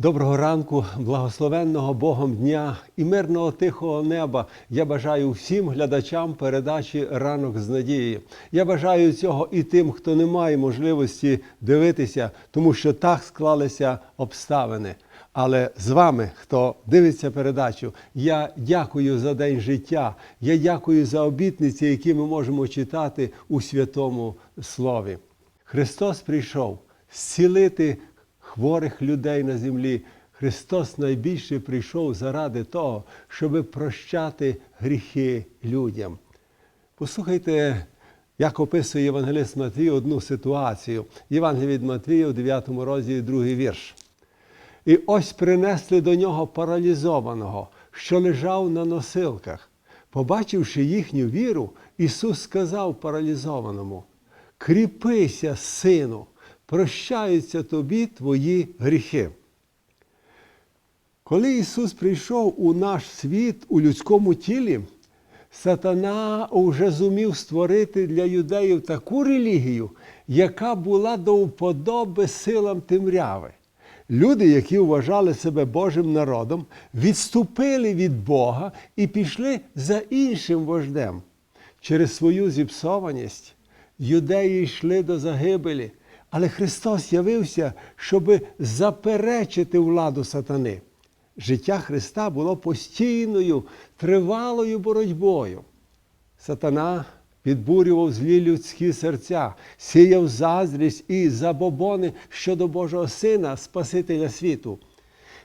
Доброго ранку, благословенного Богом дня і мирного тихого неба. Я бажаю всім глядачам передачі Ранок з надією. Я бажаю цього і тим, хто не має можливості дивитися, тому що так склалися обставини. Але з вами, хто дивиться передачу, я дякую за день життя. Я дякую за обітниці, які ми можемо читати у святому Слові. Христос прийшов зцілити хворих людей на землі. Христос найбільше прийшов заради того, щоб прощати гріхи людям. Послухайте, як описує Євангелист Матвій одну ситуацію. Євангелія від Матвія у 9 розділі, другий вірш. І ось принесли до нього паралізованого, що лежав на носилках. Побачивши їхню віру, Ісус сказав паралізованому: Кріпися, сину, прощаються тобі твої гріхи. Коли Ісус прийшов у наш світ у людському тілі, сатана вже зумів створити для юдеїв таку релігію, яка була до вподоби силам темряви. Люди, які вважали себе Божим народом, відступили від Бога і пішли за іншим вождем. Через свою зіпсованість юдеї йшли до загибелі, але Христос явився, щоб заперечити владу сатани. Життя Христа було постійною, тривалою боротьбою. Сатана підбурював злі людські серця, сіяв заздрість і забобони щодо Божого Сина, Спасителя світу.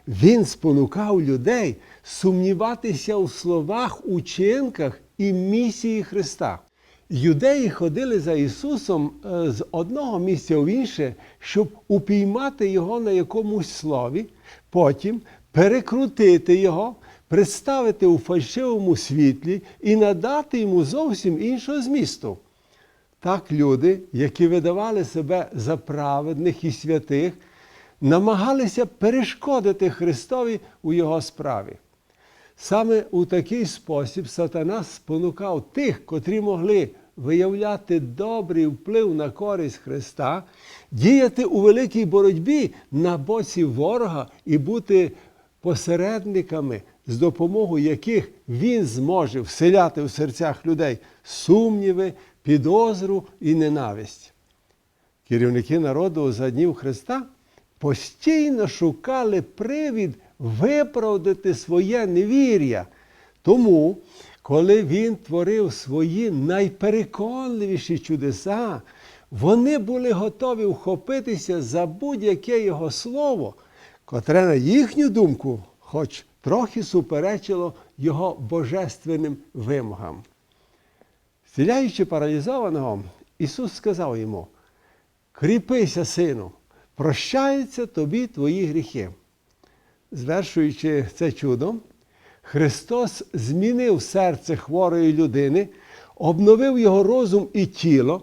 Він спонукав людей сумніватися у словах, учинках і місії Христа. Юдеї ходили за Ісусом е, з одного місця в інше, щоб упіймати Його на якомусь слові, потім перекрутити Його, представити у фальшивому світлі і надати йому зовсім іншого змісту. Так люди, які видавали себе за праведних і святих, намагалися перешкодити Христові у Його справі. Саме у такий спосіб сатана спонукав тих, котрі могли виявляти добрий вплив на користь Христа, діяти у великій боротьбі на боці ворога і бути посередниками, з допомогою яких він зможе вселяти в серцях людей сумніви, підозру і ненависть. Керівники народу за днів Христа постійно шукали привід виправдати своє невір'я. Тому, коли він творив свої найпереконливіші чудеса, вони були готові вхопитися за будь-яке його слово, котре, на їхню думку, хоч трохи суперечило його божественним вимогам. Зціляючи паралізованого, Ісус сказав йому: Кріпися, сину, прощаються тобі твої гріхи. Звершуючи це чудо, Христос змінив серце хворої людини, обновив його розум і тіло,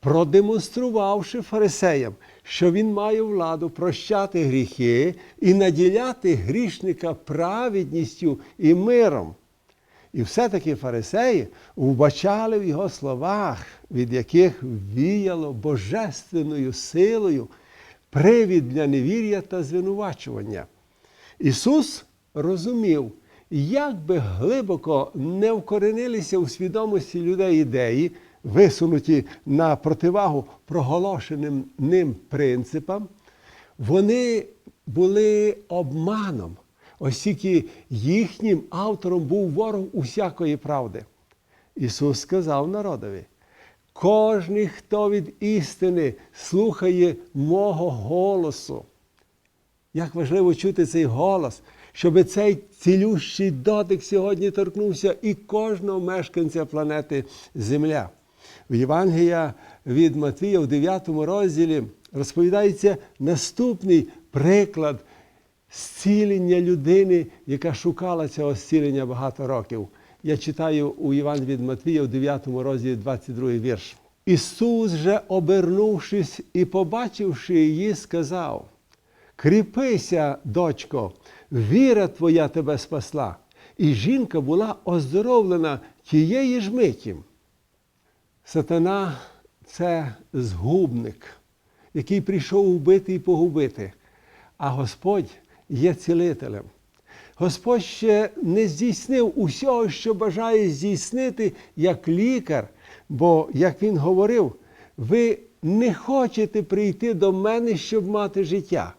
продемонструвавши фарисеям, що він має владу прощати гріхи і наділяти грішника праведністю і миром. І все-таки фарисеї вбачали в його словах, від яких віяло божественною силою привід для невір'я та звинувачування. Ісус розумів, як би глибоко не вкоренилися у свідомості людей ідеї, висунуті на противагу проголошеним ним принципам, вони були обманом, оскільки їхнім автором був ворог усякої правди. Ісус сказав народові: кожний, хто від істини слухає мого голосу. Як важливо чути цей голос, щоб цей цілющий дотик сьогодні торкнувся і кожного мешканця планети Земля. В Євангелія від Матвія в 9 розділі розповідається наступний приклад зцілення людини, яка шукала цього зцілення багато років. Я читаю у Євангелії від Матвія в 9 розділі 22 вірш. Ісус же, обернувшись і побачивши її, сказав: Кріпися, дочко, віра твоя тебе спасла. І жінка була оздоровлена тієї ж миті. Сатана це згубник, який прийшов вбити і погубити. А Господь є цілителем. Господь ще не здійснив усього, що бажає здійснити як лікар, бо, як він говорив, ви не хочете прийти до мене, щоб мати життя.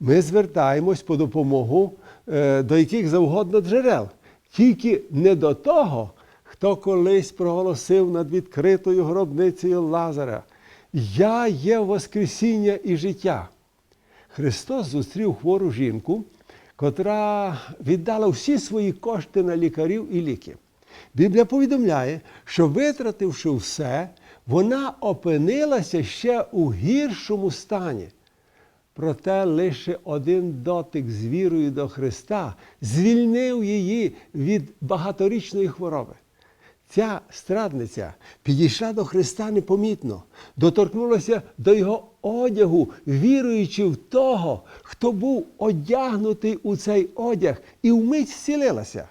Ми звертаємось по допомогу е, до яких завгодно джерел, тільки не до того, хто колись проголосив над відкритою гробницею Лазаря. Я є Воскресіння і життя. Христос зустрів хвору жінку, котра віддала всі свої кошти на лікарів і ліки. Біблія повідомляє, що витративши все, вона опинилася ще у гіршому стані. Проте лише один дотик з вірою до Христа звільнив її від багаторічної хвороби. Ця страдниця підійшла до Христа непомітно, доторкнулася до Його одягу, віруючи в того, хто був одягнутий у цей одяг, і вмить зцілилася.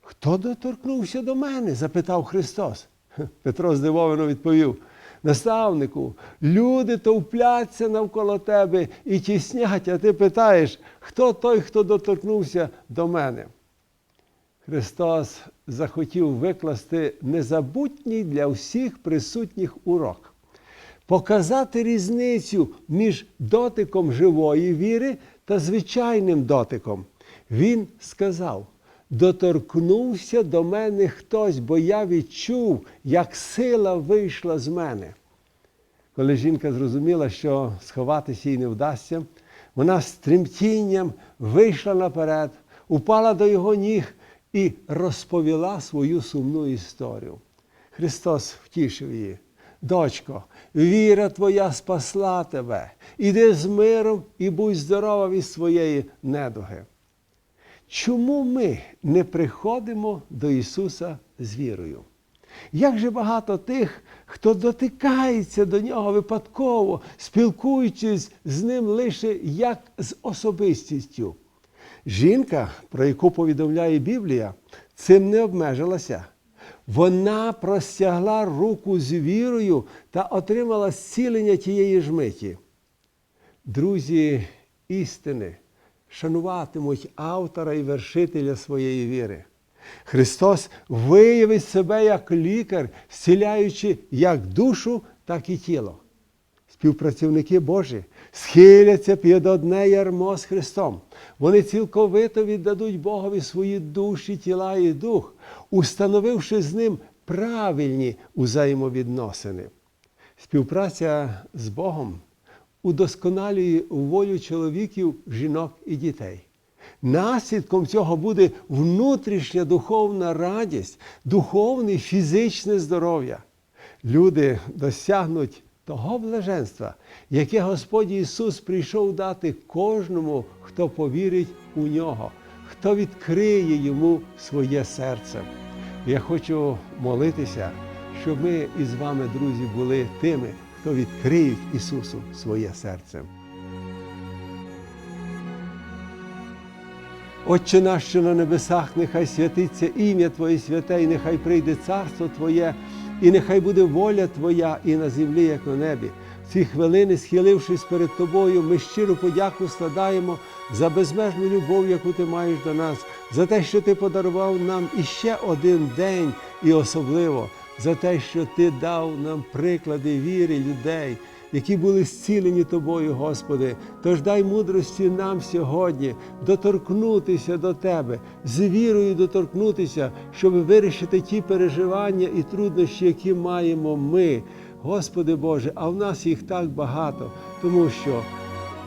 Хто доторкнувся до мене? запитав Христос. Петро здивовано відповів. Наставнику, люди товпляться навколо тебе і тіснять, а ти питаєш, хто той, хто доторкнувся до мене. Христос захотів викласти незабутній для всіх присутніх урок, показати різницю між дотиком живої віри та звичайним дотиком. Він сказав: доторкнувся до мене хтось, бо я відчув, як сила вийшла з мене. Коли жінка зрозуміла, що сховатися їй не вдасться, вона з тремтінням вийшла наперед, упала до його ніг і розповіла свою сумну історію. Христос втішив її. Дочко, віра твоя спасла тебе. Іди з миром і будь здорова від своєї недуги. Чому ми не приходимо до Ісуса з вірою? Як же багато тих, хто дотикається до нього випадково, спілкуючись з ним лише як з особистістю. Жінка, про яку повідомляє Біблія, цим не обмежилася. Вона простягла руку з вірою та отримала зцілення тієї ж миті. Друзі істини шануватимуть автора і вершителя своєї віри. Христос виявить себе як лікар, зціляючи як душу, так і тіло. Співпрацівники Божі схиляться під одне ярмо з Христом. Вони цілковито віддадуть Богові свої душі, тіла і дух, установивши з ним правильні взаємовідносини. Співпраця з Богом удосконалює волю чоловіків, жінок і дітей. Наслідком цього буде внутрішня духовна радість, духовне і фізичне здоров'я. Люди досягнуть того блаженства, яке Господь Ісус прийшов дати кожному, хто повірить у нього, хто відкриє йому своє серце. Я хочу молитися, щоб ми із вами, друзі, були тими, хто відкриють Ісусу своє серце. Отче наш, що на небесах, нехай святиться ім'я Твоє святе, і нехай прийде царство Твоє, і нехай буде воля Твоя і на землі, як на небі. Ці хвилини, схилившись перед Тобою, ми щиру подяку складаємо за безмежну любов, яку ти маєш до нас, за те, що ти подарував нам іще один день, і особливо за те, що ти дав нам приклади віри людей які були зцілені Тобою, Господи. Тож дай мудрості нам сьогодні доторкнутися до Тебе, з вірою доторкнутися, щоб вирішити ті переживання і труднощі, які маємо ми. Господи Боже, а в нас їх так багато, тому що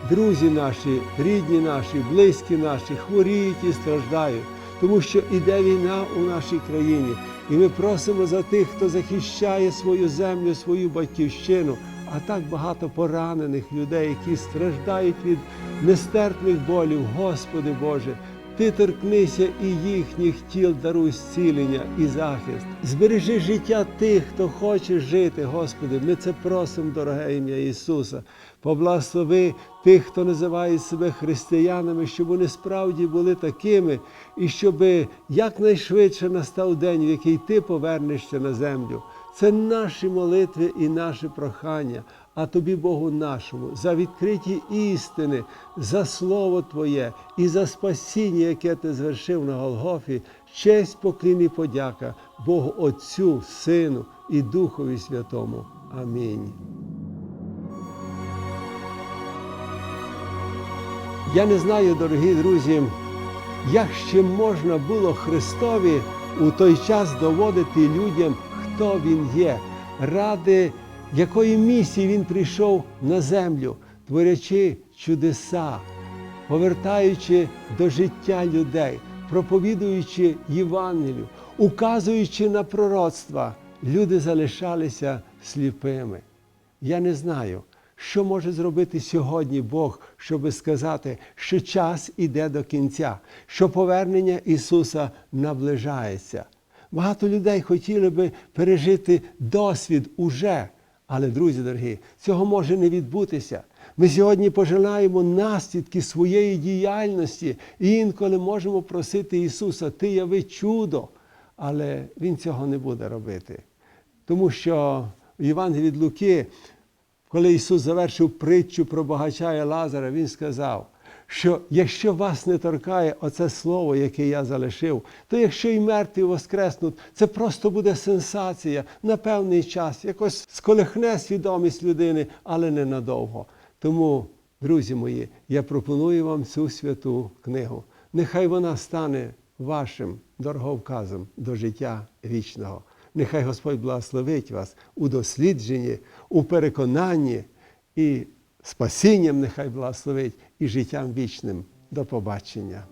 друзі наші, рідні наші, близькі наші хворіють і страждають, тому що іде війна у нашій країні. І ми просимо за тих, хто захищає свою землю, свою батьківщину а так багато поранених людей, які страждають від нестерпних болів. Господи Боже, Ти торкнися і їхніх тіл даруй зцілення і захист. Збережи життя тих, хто хоче жити, Господи. Ми це просимо, дороге ім'я Ісуса. Поблагослови тих, хто називає себе християнами, щоб вони справді були такими, і щоб якнайшвидше настав день, в який ти повернешся на землю. Це наші молитви і наше прохання. А тобі, Богу нашому, за відкриті істини, за Слово Твоє і за спасіння, яке Ти звершив на Голгофі, честь, поклін і подяка Богу Отцю, Сину і Духові Святому. Амінь. Я не знаю, дорогі друзі, як ще можна було Христові у той час доводити людям, хто Він є, ради якої місії Він прийшов на землю, творячи чудеса, повертаючи до життя людей, проповідуючи Євангелію, указуючи на пророцтва, люди залишалися сліпими. Я не знаю, що може зробити сьогодні Бог, щоб сказати, що час іде до кінця, що повернення Ісуса наближається. Багато людей хотіли би пережити досвід уже. Але, друзі дорогі, цього може не відбутися. Ми сьогодні пожинаємо наслідки своєї діяльності і інколи можемо просити Ісуса, Ти яви чудо, але Він цього не буде робити. Тому що в Євангелії від Луки, коли Ісус завершив притчу про багача і Лазара, Він сказав, що якщо вас не торкає оце слово, яке я залишив, то якщо і мертві воскреснуть, це просто буде сенсація на певний час, якось сколихне свідомість людини, але не надовго. Тому, друзі мої, я пропоную вам цю святу книгу. Нехай вона стане вашим дороговказом до життя вічного. Нехай Господь благословить вас у дослідженні, у переконанні і спасінням нехай благословить і життям вічним. До побачення.